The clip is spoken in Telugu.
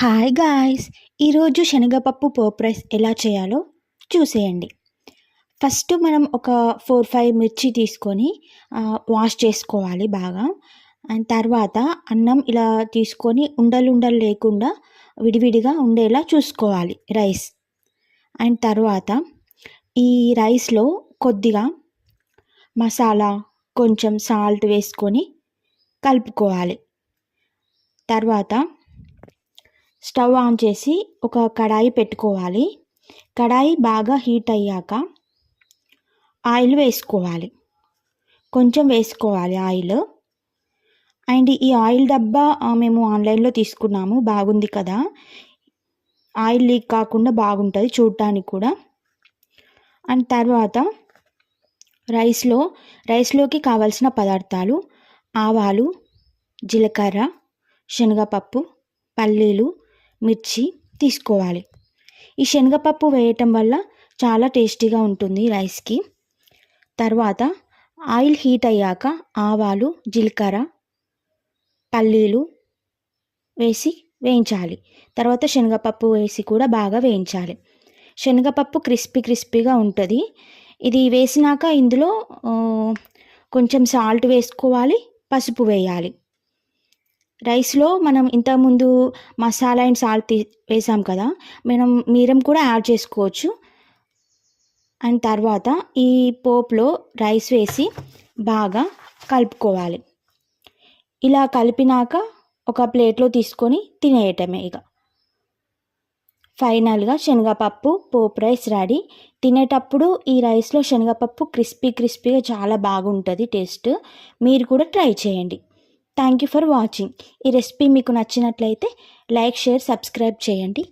Hi guys. ఈరోజు శనగపప్పు పోప్ రైస్ ఎలా చేయాలో చూసేయండి. ఫస్ట్ మనం ఒక ఫోర్ ఫైవ్ మిర్చి తీసుకొని వాష్ చేసుకోవాలి బాగా. అండ్ తర్వాత అన్నం ఇలా తీసుకొని ఉండలు ఉండలు లేకుండా విడివిడిగా ఉండేలా చూసుకోవాలి రైస్. అండ్ తర్వాత ఈ రైస్లో కొద్దిగా మసాలా కొంచెం సాల్ట్ వేసుకొని కలుపుకోవాలి. తర్వాత స్టవ్ ఆన్ చేసి ఒక కడాయి పెట్టుకోవాలి. కడాయి బాగా హీట్ అయ్యాక ఆయిల్ వేసుకోవాలి. కొంచెం వేసుకోవాలి ఆయిల్. అండ్ ఈ ఆయిల్ డబ్బా మేము ఆన్లైన్లో తీసుకున్నాము. బాగుంది కదా. ఆయిల్ లీక్ కాకుండా బాగుంటుంది చూడటానికి కూడా. అండ్ తర్వాత రైస్లో రైస్లోకి కావాల్సిన పదార్థాలు ఆవాలు జీలకర్ర శనగపప్పు పల్లీలు మిర్చి తీసుకోవాలి. ఈ శనగపప్పు వేయటం వల్ల చాలా టేస్టీగా ఉంటుంది రైస్కి. తర్వాత ఆయిల్ హీట్ అయ్యాక ఆవాలు జీలకర్ర పల్లీలు వేసి వేయించాలి. తర్వాత శనగపప్పు వేసి కూడా బాగా వేయించాలి. శనగపప్పు క్రిస్పీ క్రిస్పీగా ఉంటుంది. ఇది వేసినాక ఇందులో కొంచెం సాల్ట్ వేసుకోవాలి పసుపు వేయాలి. రైస్లో మనం ఇంతకుముందు మసాలా అండ్ సాల్ట్ వేసాం కదా మనం మీరం కూడా యాడ్ చేసుకోవచ్చు. అండ్ తర్వాత ఈ పోప్లో రైస్ వేసి బాగా కలుపుకోవాలి. ఇలా కలిపినాక ఒక ప్లేట్లో తీసుకొని తినేయటమే ఇక. ఫైనల్గా శనగపప్పు పోపు రైస్ రెడీ. తినేటప్పుడు ఈ రైస్లో శనగపప్పు క్రిస్పీ క్రిస్పీగా చాలా బాగుంటుంది టేస్ట్. మీరు కూడా ట్రై చేయండి. థ్యాంక్ యూ ఫర్ వాచింగ్ ఈ రెసిపీ మీకు నచ్చినట్లయితే లైక్ షేర్ సబ్స్క్రైబ్ చేయండి.